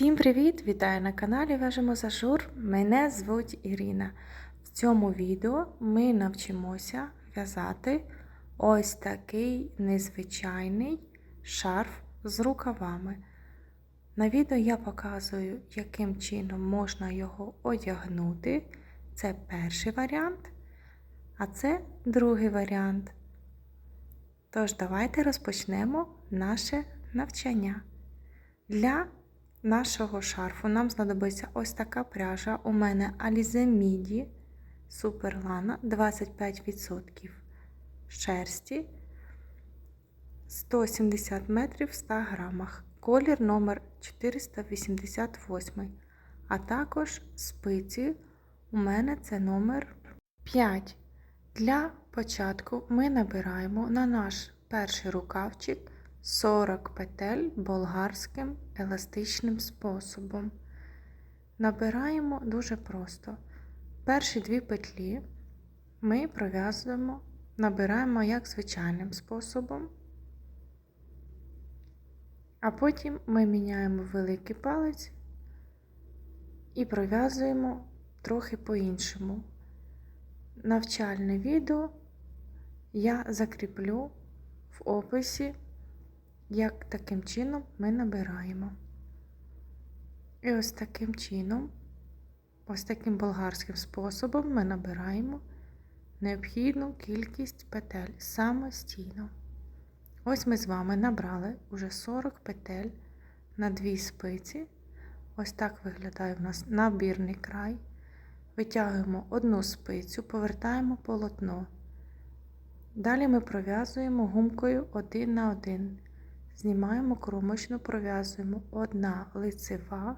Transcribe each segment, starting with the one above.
Всім привіт! Вітаю на каналі Вяжемо за Жур. Мене звуть Ірина. В цьому відео ми навчимося в'язати ось такий незвичайний шарф з рукавами. На відео я показую, яким чином можна його одягнути. Це перший варіант, а це другий варіант. Тож, давайте розпочнемо наше навчання. Для нашого шарфу нам знадобиться ось така пряжа. У мене Alize Midi Superlana 25% шерсті 170 метрів в 100 грамах. Колір номер 488. А також спиці у мене це номер 5. Для початку ми набираємо на наш перший рукавчик 40 петель болгарським еластичним способом. Набираємо дуже просто. Перші дві петлі ми пров'язуємо, набираємо як звичайним способом, а потім ми міняємо великий палець і пров'язуємо трохи по-іншому. Навчальне відео я закріплю в описі як таким чином ми набираємо. І ось таким чином, ось таким болгарським способом ми набираємо необхідну кількість петель самостійно. Ось ми з вами набрали уже 40 петель на дві спиці. Ось так виглядає у нас набірний край. Витягуємо одну спицю, повертаємо полотно. Далі ми пров'язуємо гумкою один на один знімаємо кромочну, пров'язуємо одна лицева,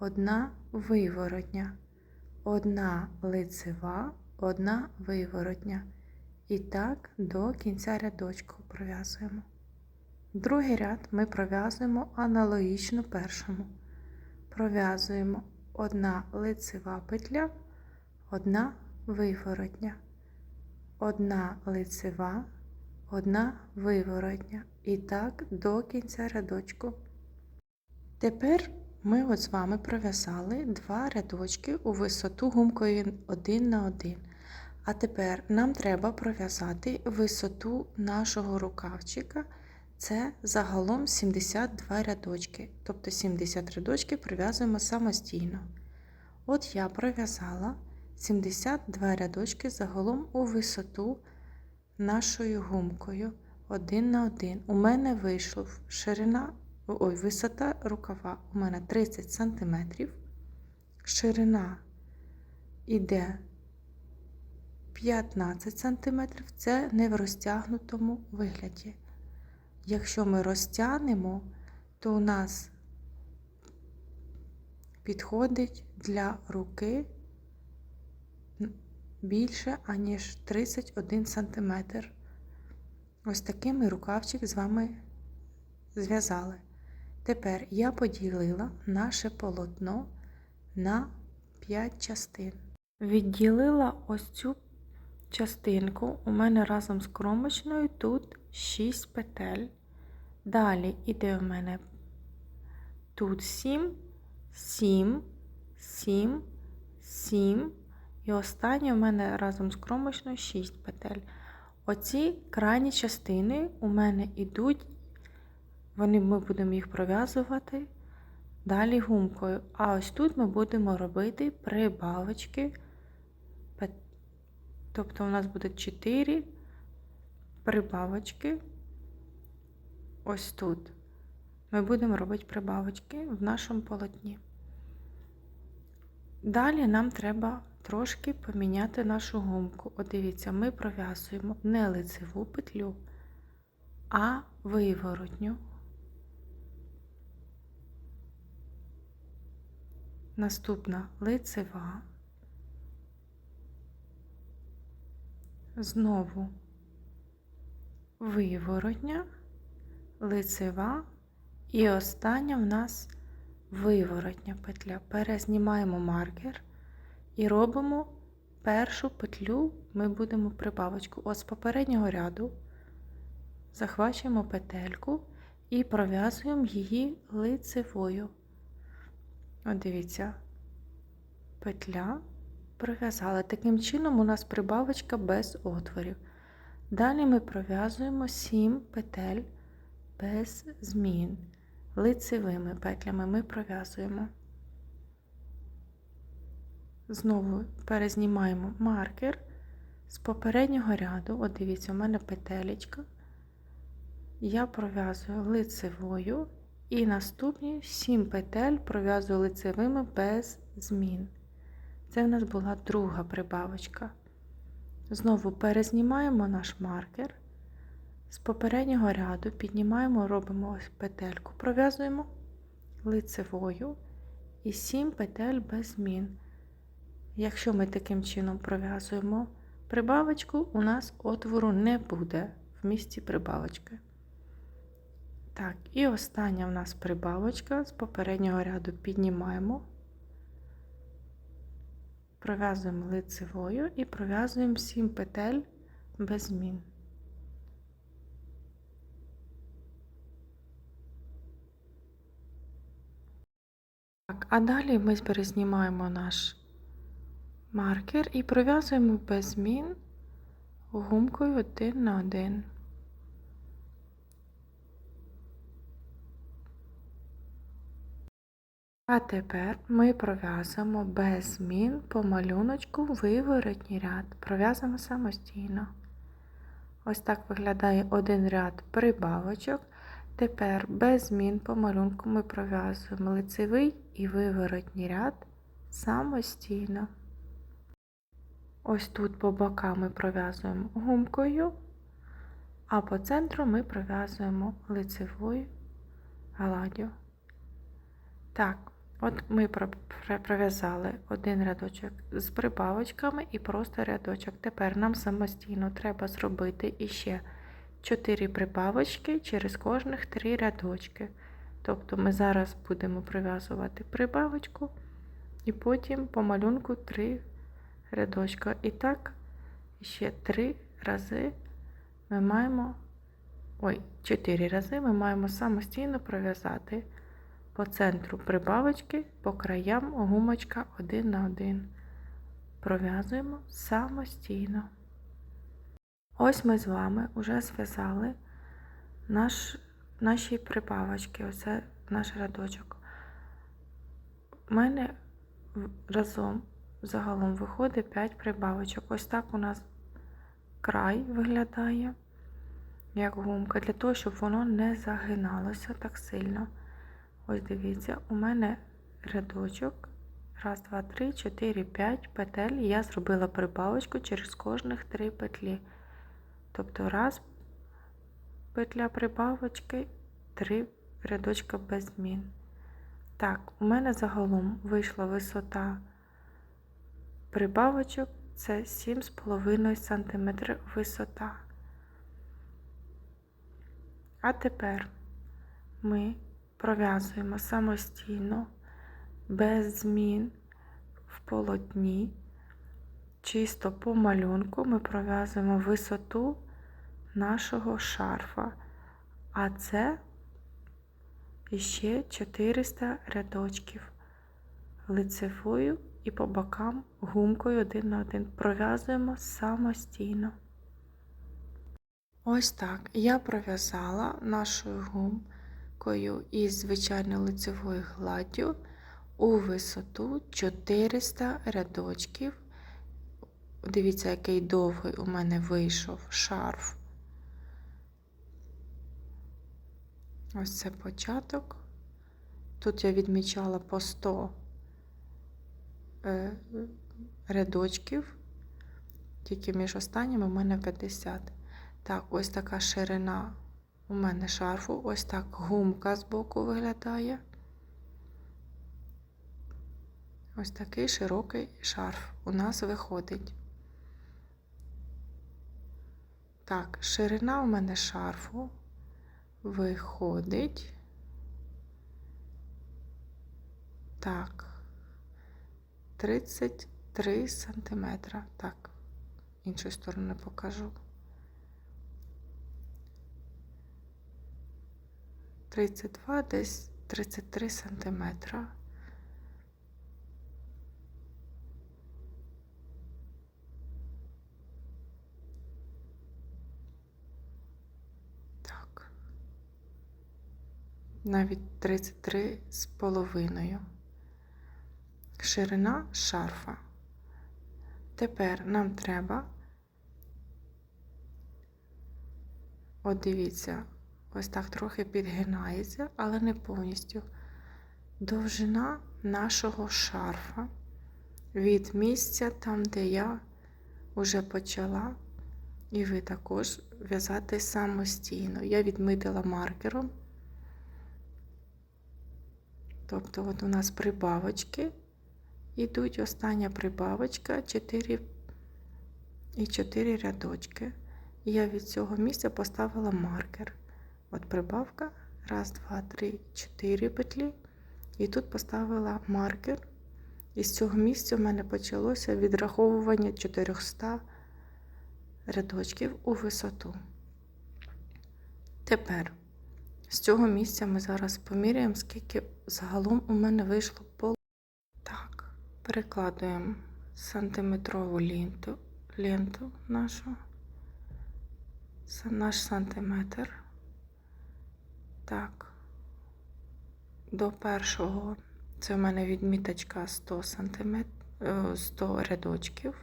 одна виворотня, одна лицева, одна виворотня. І так до кінця рядочку пров'язуємо. Другий ряд ми пров'язуємо аналогічно першому. Пров'язуємо одна лицева петля, одна виворотня, одна лицева, одна виворотня. І так до кінця рядочку. Тепер ми от з вами пров'язали два рядочки у висоту гумкою 1 на 1. А тепер нам треба пров'язати висоту нашого рукавчика. Це загалом 72 рядочки. Тобто 70 рядочків пров'язуємо самостійно. От я пров'язала 72 рядочки загалом у висоту нашою гумкою один на один. У мене вийшло ширина, ой, висота рукава у мене 30 см. Ширина йде 15 см, це не в розтягнутому вигляді. Якщо ми розтягнемо, то у нас підходить для руки більше, аніж 31 см. Ось такий ми рукавчик з вами зв'язали. Тепер я поділила наше полотно на 5 частин. Відділила ось цю частинку, у мене разом з кромочною тут 6 петель. Далі іде у мене тут 7, 7, 7, 7. І останнє у мене разом з кромочною 6 петель. Оці крайні частини у мене йдуть, вони, ми будемо їх пров'язувати далі гумкою. А ось тут ми будемо робити прибавочки. Тобто у нас буде 4 прибавочки. Ось тут. Ми будемо робити прибавочки в нашому полотні. Далі нам треба трошки поміняти нашу гумку. От дивіться, ми пров'язуємо не лицеву петлю, а виворотню. Наступна лицева, знову виворотня, лицева і остання в нас виворотня петля. Перезнімаємо маркер і робимо першу петлю, ми будемо прибавочку. Ось з попереднього ряду захвачуємо петельку і пров'язуємо її лицевою. От дивіться, петля пров'язали. Таким чином у нас прибавочка без отворів. Далі ми пров'язуємо 7 петель без змін. Лицевими петлями ми пров'язуємо. Знову перезнімаємо маркер з попереднього ряду. От дивіться, у мене петелечка. Я пров'язую лицевою і наступні 7 петель пров'язую лицевими без змін. Це в нас була друга прибавочка. Знову перезнімаємо наш маркер. З попереднього ряду піднімаємо, робимо ось петельку, пров'язуємо лицевою і 7 петель без змін. Якщо ми таким чином пров'язуємо прибавочку, у нас отвору не буде в місці прибавочки. Так, і остання в нас прибавочка з попереднього ряду піднімаємо, пров'язуємо лицевою і пров'язуємо 7 петель без змін. Так, а далі ми перезнімаємо наш маркер і пров'язуємо без змін гумкою один на один. А тепер ми пров'язуємо без змін по малюночку виворотній ряд. Пров'язуємо самостійно. Ось так виглядає один ряд прибавочок. Тепер без змін по малюнку ми пров'язуємо лицевий і виворотній ряд самостійно. Ось тут по бокам ми пров'язуємо гумкою, а по центру ми пров'язуємо лицевою гладдю. Так, от ми пров'язали один рядочок з прибавочками і просто рядочок. Тепер нам самостійно треба зробити іще 4 прибавочки через кожних 3 рядочки. Тобто ми зараз будемо пров'язувати прибавочку і потім по малюнку 3 рядочка. І так, ще 3 рази ми маємо, ой, 4 рази ми маємо самостійно пров'язати по центру прибавочки, по краям гумочка один на один. Пров'язуємо самостійно. Ось ми з вами вже зв'язали наш, наші прибавочки, оце наш рядочок. У мене разом загалом виходить 5 прибавочок. Ось так у нас край виглядає, як гумка, для того, щоб воно не загиналося так сильно. Ось дивіться, у мене рядочок. Раз, два, три, чотири, п'ять петель. Я зробила прибавочку через кожних три петлі. Тобто раз петля прибавочки, три рядочка без змін. Так, у мене загалом вийшла висота прибавочок, це 7,5 см висота. А тепер ми пров'язуємо самостійно, без змін в полотні, чисто по малюнку ми пров'язуємо висоту нашого шарфа, а це ще 400 рядочків. Лицевою і по бокам гумкою один на один пров'язуємо самостійно. Ось так я пров'язала нашою гумкою із звичайною лицевою гладдю у висоту 400 рядочків. Дивіться, який довгий у мене вийшов шарф. Ось це початок. Тут я відмічала по 100 е, рядочків, тільки між останніми у мене 50. Так, ось така ширина у мене шарфу, ось так гумка з боку виглядає. Ось такий широкий шарф у нас виходить. Так, ширина у мене шарфу виходить. Так, 33 сантиметра, Так, іншої сторони покажу. 32, десь 33 сантиметра. Так, навіть 33 з половиною. Ширина шарфа. Тепер нам треба, от дивіться, ось так трохи підгинається, але не повністю. Довжина нашого шарфа від місця, там, де я вже почала, і ви також в'язати самостійно. Я відмітила маркером. Тобто, от у нас прибавочки ідуть, остання прибавочка 4 і 4 рядочки. Я від цього місця поставила маркер. От прибавка, раз, два, три, чотири петлі. І тут поставила маркер. І з цього місця в мене почалося відраховування 400 рядочків у висоту. Тепер з цього місця ми зараз поміряємо, скільки загалом у мене вийшло пол. Перекладуємо сантиметрову ленту, ленту нашу, наш сантиметр. Так, до першого, це в мене відміточка 100 см, 100 рядочків.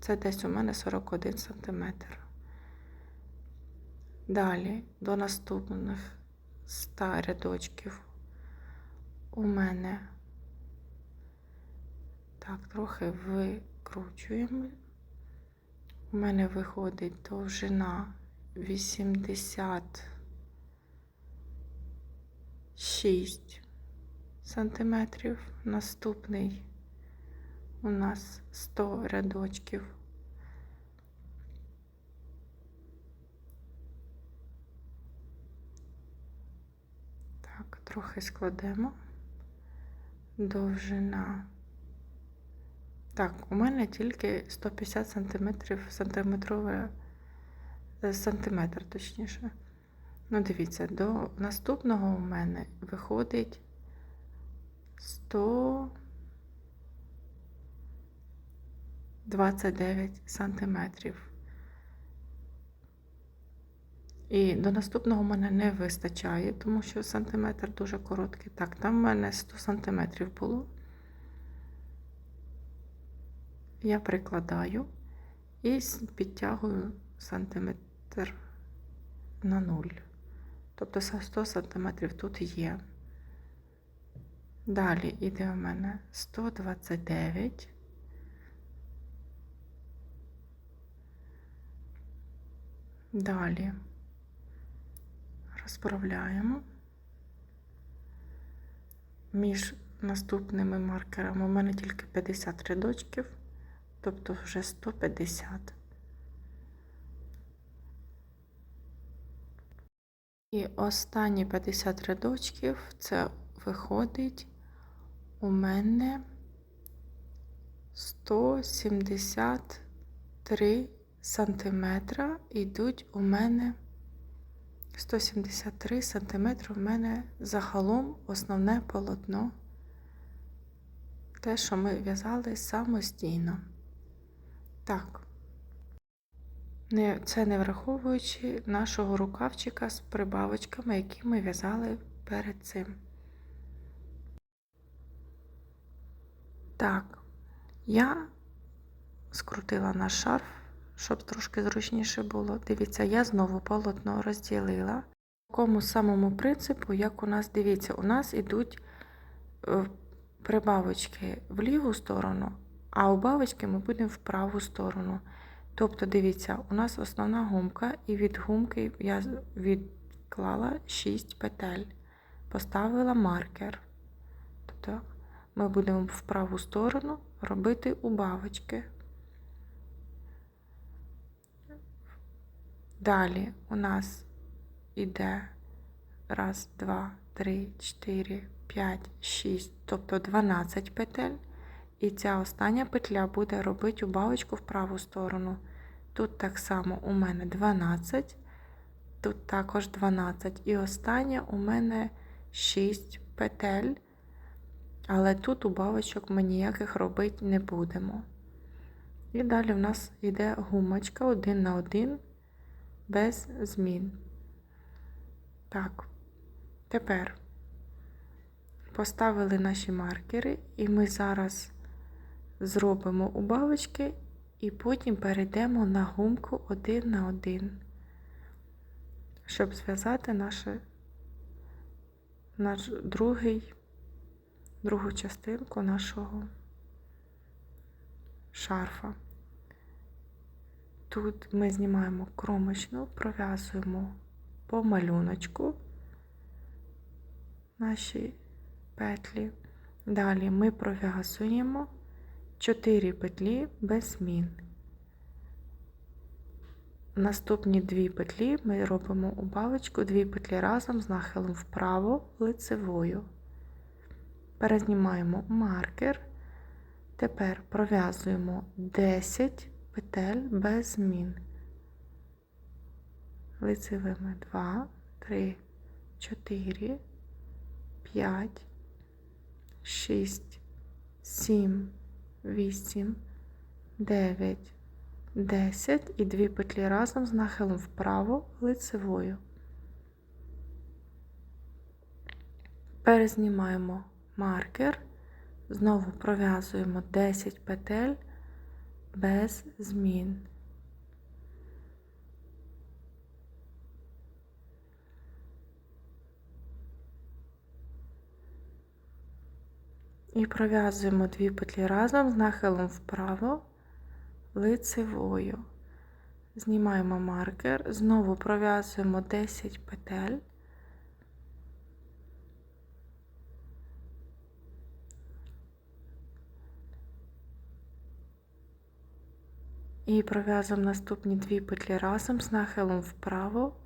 Це десь у мене 41 сантиметр. Далі до наступних 100 рядочків у мене так, трохи викручуємо. У мене виходить довжина 86 сантиметрів. Наступний у нас 100 рядочків. Так, трохи складемо. Довжина. Так, у мене тільки 150 сантиметрів, сантиметрове е, сантиметр, точніше. Ну, дивіться, до наступного у мене виходить 129 сантиметрів. І до наступного в мене не вистачає, тому що сантиметр дуже короткий. Так, там в мене 100 сантиметрів було. Я прикладаю і підтягую сантиметр на 0. Тобто 100 сантиметрів тут є. Далі йде у мене 129. Далі розправляємо. Між наступними маркерами у мене тільки 50 рядочків, тобто вже 150. І останні 50 рядочків це виходить у мене 173 сантиметра йдуть у мене 173 сантиметри у мене загалом основне полотно. Те, що ми в'язали самостійно. Так, це не враховуючи нашого рукавчика з прибавочками, які ми в'язали перед цим. Так, я скрутила наш шарф, щоб трошки зручніше було. Дивіться, я знову полотно розділила. По такому самому принципу, як у нас, дивіться, у нас йдуть е, прибавочки в ліву сторону, а убавочки ми будемо в праву сторону. Тобто, дивіться, у нас основна гумка, і від гумки я відклала 6 петель, поставила маркер. Тобто ми будемо в праву сторону робити убавочки. Далі у нас іде раз, два, три, чотири, п'ять, шість, тобто 12 петель. І ця остання петля буде робити убавочку в праву сторону. Тут так само у мене 12, тут також 12. І остання у мене 6 петель. Але тут убавочок ми ніяких робити не будемо. І далі в нас йде гумочка один на один без змін. Так, тепер поставили наші маркери, і ми зараз зробимо убавочки і потім перейдемо на гумку один на один, щоб зв'язати наше, наш другий, другу частинку нашого шарфа. Тут ми знімаємо кромочну, пров'язуємо по малюночку наші петлі. Далі ми пров'язуємо 4 петлі без змін. Наступні дві петлі ми робимо убавочку, дві петлі разом з нахилом вправо лицевою. Перезнімаємо маркер. Тепер пров'язуємо 10 петель без змін. Лицевими 2, 3, 4, 5, 6, 7, 8, 9, 10 і дві петлі разом з нахилом вправо лицевою. Перезнімаємо маркер, знову пров'язуємо 10 петель без змін. І пров'язуємо дві петлі разом з нахилом вправо лицевою. Знімаємо маркер, знову пров'язуємо 10 петель. І пров'язуємо наступні дві петлі разом з нахилом вправо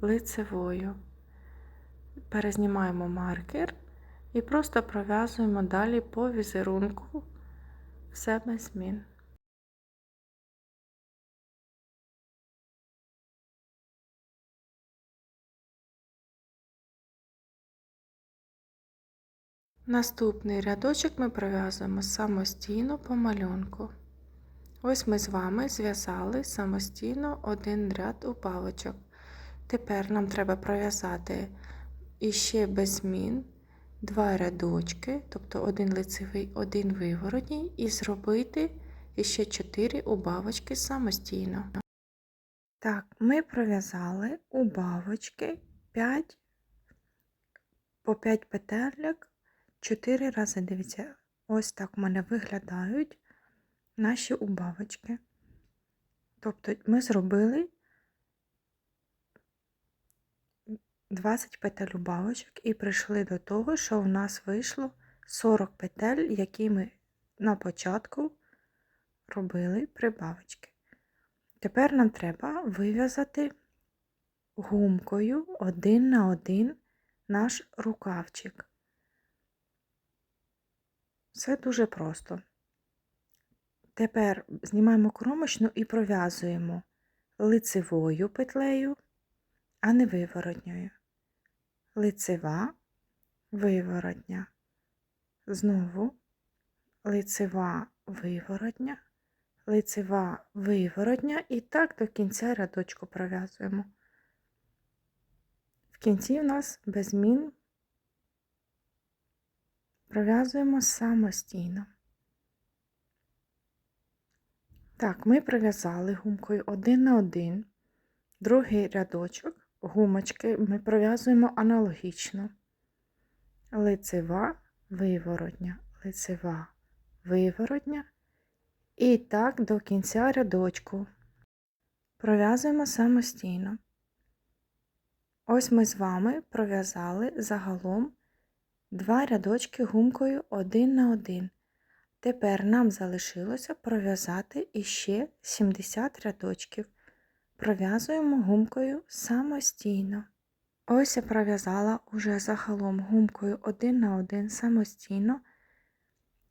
лицевою. Перезнімаємо маркер і просто пров'язуємо далі по візерунку все без змін. Наступний рядочок ми пров'язуємо самостійно по малюнку. Ось ми з вами зв'язали самостійно один ряд убавочок. Тепер нам треба пров'язати іще без змін два рядочки, тобто один лицевий, один виворотній, і зробити іще 4 убавочки самостійно. Так, ми пров'язали убавочки 5 по 5 петельок 4 рази. Дивіться, ось так в мене виглядають наші убавочки. Тобто ми зробили 20 петель убавочок і прийшли до того, що у нас вийшло 40 петель, які ми на початку робили прибавочки. Тепер нам треба вив'язати гумкою один на один наш рукавчик. Все дуже просто. Тепер знімаємо кромочну і пров'язуємо лицевою петлею, а не виворотньою. Лицева, виворотня. Знову лицева виворотня, лицева виворотня і так до кінця рядочку пров'язуємо. В кінці в нас без змін пров'язуємо самостійно. Так, ми пров'язали гумкою один на один, другий рядочок, гумочки ми пров'язуємо аналогічно. Лицева, виворотня, лицева, виворотня. І так до кінця рядочку. Пров'язуємо самостійно. Ось ми з вами пров'язали загалом два рядочки гумкою один на один. Тепер нам залишилося пров'язати іще 70 рядочків. Пров'язуємо гумкою самостійно. Ось я пров'язала уже загалом гумкою один на один самостійно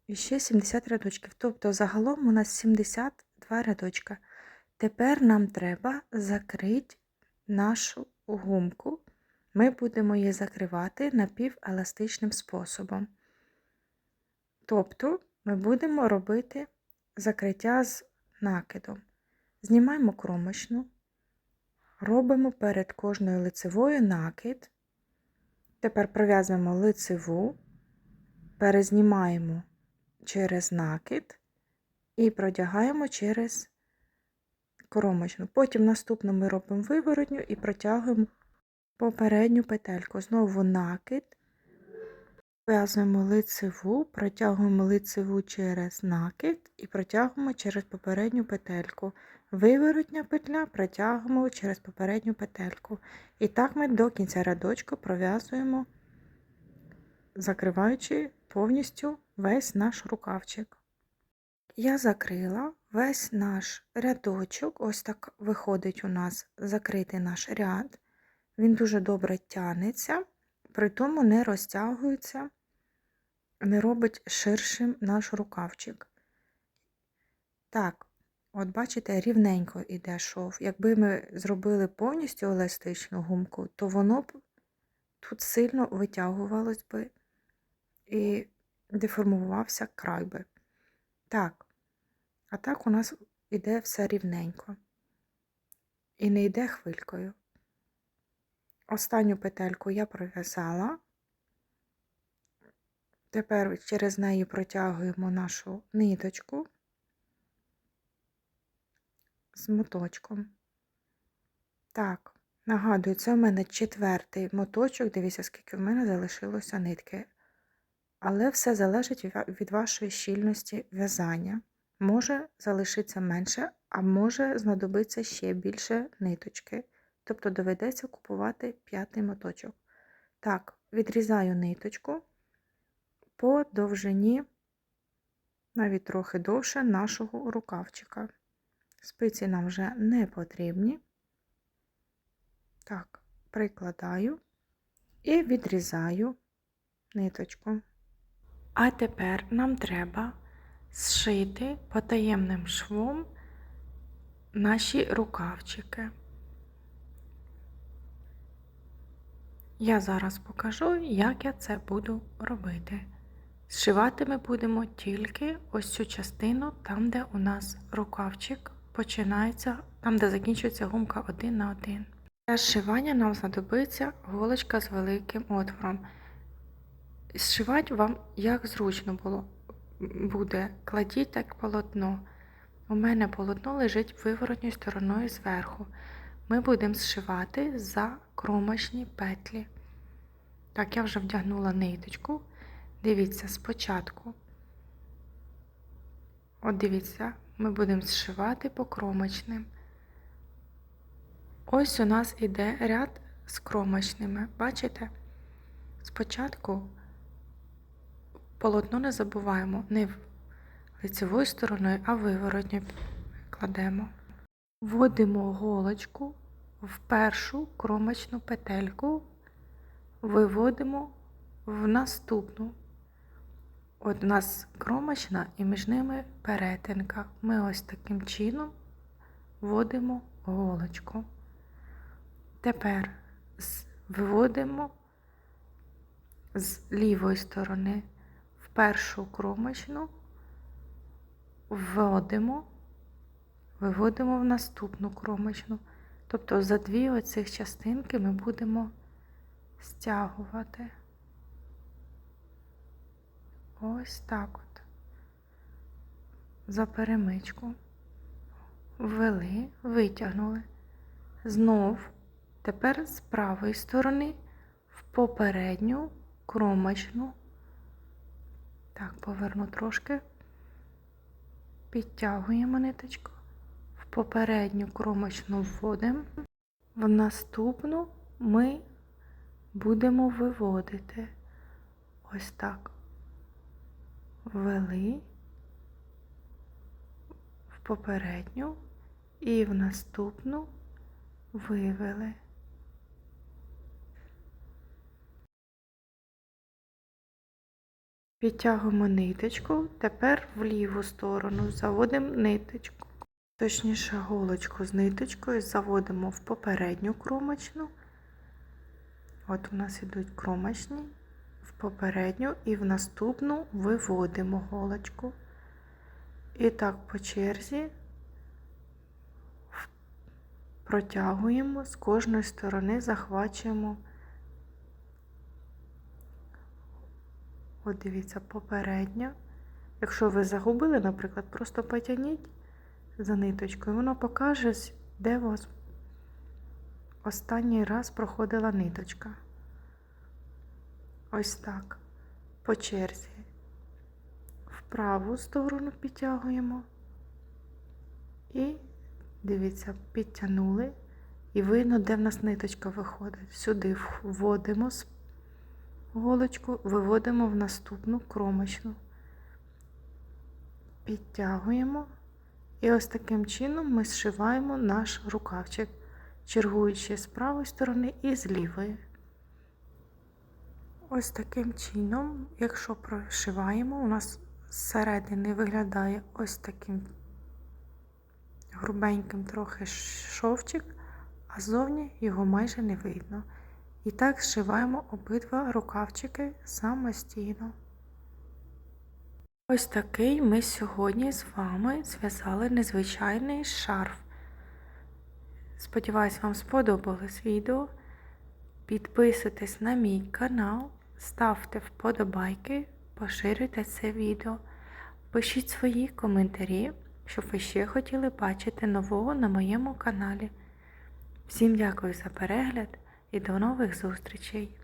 і ще 70 рядочків. Тобто загалом у нас 72 рядочка. Тепер нам треба закрити нашу гумку. Ми будемо її закривати напівеластичним способом. Тобто ми будемо робити закриття з накидом. Знімаємо кромочну, робимо перед кожною лицевою накид. Тепер пров'язуємо лицеву, перезнімаємо через накид і продягаємо через кромочну. Потім наступно ми робимо виворотню і протягуємо попередню петельку. Знову накид, в'язуємо лицеву, протягуємо лицеву через накид і протягуємо через попередню петельку. Виворотня петля протягуємо через попередню петельку. І так ми до кінця рядочку пров'язуємо, закриваючи повністю весь наш рукавчик. Я закрила весь наш рядочок, ось так виходить у нас закритий наш ряд. Він дуже добре тянеться, при тому не розтягується, не робить ширшим наш рукавчик. Так, от бачите, рівненько йде шов. Якби ми зробили повністю еластичну гумку, то воно б тут сильно витягувалось би і деформувався край би. Так, а так у нас іде все рівненько. І не йде хвилькою. Останню петельку я пров'язала. Тепер через неї протягуємо нашу ниточку з моточком. Так, нагадую, це у мене четвертий моточок. Дивіться, скільки в мене залишилося нитки. Але все залежить від вашої щільності в'язання. Може залишитися менше, а може знадобиться ще більше ниточки. Тобто доведеться купувати п'ятий моточок. Так, відрізаю ниточку по довжині, навіть трохи довше нашого рукавчика. Спиці нам вже не потрібні. Так, прикладаю і відрізаю ниточку. А тепер нам треба зшити потаємним швом наші рукавчики. Я зараз покажу, як я це буду робити. Зшивати ми будемо тільки ось цю частину, там, де у нас рукавчик починається, там, де закінчується гумка один на один. Для зшивання нам знадобиться голочка з великим отвором. Зшивати вам як зручно було буде. Кладіть так полотно. У мене полотно лежить виворотньою стороною зверху. Ми будемо зшивати за кромочні петлі. Так, я вже вдягнула ниточку. Дивіться, спочатку. От дивіться, ми будемо зшивати по кромочним. Ось у нас іде ряд з кромочними. Бачите? Спочатку полотно не забуваємо не лицевою стороною, а виворотньо кладемо. Вводимо голочку в першу кромочну петельку, виводимо в наступну. От у нас кромочна і між ними перетинка. Ми ось таким чином вводимо голочку. Тепер виводимо з лівої сторони в першу кромочну, вводимо, виводимо в наступну кромочну. Тобто за дві оцих частинки ми будемо стягувати. Ось так от. За перемичку. Ввели, витягнули. Знов, тепер з правої сторони в попередню кромочну. Так, поверну трошки, підтягуємо ниточку, в попередню кромочну вводимо, в наступну ми будемо виводити ось так ввели в попередню і в наступну вивели. Підтягуємо ниточку, тепер в ліву сторону заводимо ниточку. Точніше голочку з ниточкою заводимо в попередню кромочну. От у нас ідуть кромочні попередню і в наступну виводимо голочку. І так по черзі протягуємо з кожної сторони, захвачуємо От дивіться, попередня. Якщо ви загубили, наприклад, просто потягніть за ниточкою, воно покаже, де у вас останній раз проходила ниточка. Ось так. По черзі. В праву сторону підтягуємо. І дивіться, підтягнули. І видно, де в нас ниточка виходить. Сюди вводимо голочку, виводимо в наступну кромочну. Підтягуємо. І ось таким чином ми зшиваємо наш рукавчик, чергуючи з правої сторони і з лівої. Ось таким чином, якщо прошиваємо, у нас зсередини виглядає ось таким грубеньким трохи шовчик, а ззовні його майже не видно. І так зшиваємо обидва рукавчики самостійно. Ось такий ми сьогодні з вами зв'язали незвичайний шарф. Сподіваюсь, вам сподобалось відео. Підписуйтесь на мій канал, ставте вподобайки, поширюйте це відео, пишіть свої коментарі, що ви ще хотіли бачити нового на моєму каналі. Всім дякую за перегляд і до нових зустрічей!